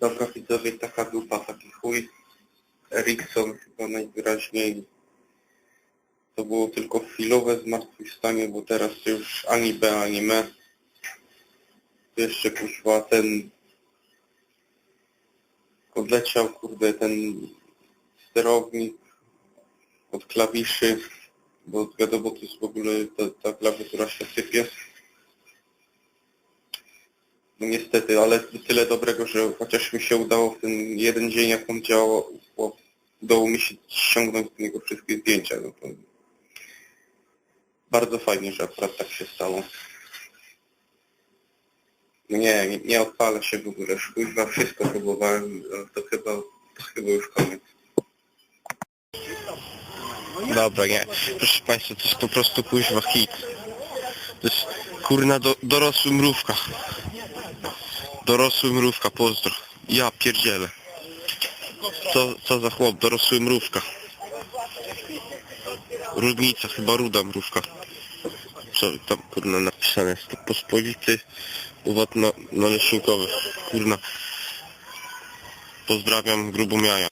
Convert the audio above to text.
Dobra widzowie, taka dupa, taki chuj. Erikson chyba najwyraźniej to było tylko chwilowe zmartwychwstanie, bo teraz to już ani B, ani. To jeszcze kuźwa ten odleciał kurde ten sterownik od klawiszy, bo wiadomo to jest w ogóle ta, ta klawiatura się sypie. No niestety, ale tyle dobrego, że chociaż mi się udało w ten jeden dzień, jak on działał, udało mi się ściągnąć z niego wszystkie zdjęcia. No to bardzo fajnie, że akurat tak się stało. No Nie, nie, nie odpalę się w ogóle, chyba wszystko próbowałem, to chyba, to chyba już koniec. Dobra, nie. Proszę Państwa, to jest po prostu kuźwa hit. To jest kurna do, dorosły mrówka. Dorosły mrówka, pozdro. Ja pierdzielę. Co, co za chłop, dorosły mrówka. Rudnica, chyba ruda mrówka. Co tam kurna napisane jest? To pospolity uwad na. Kurna. Pozdrawiam grubomiaja.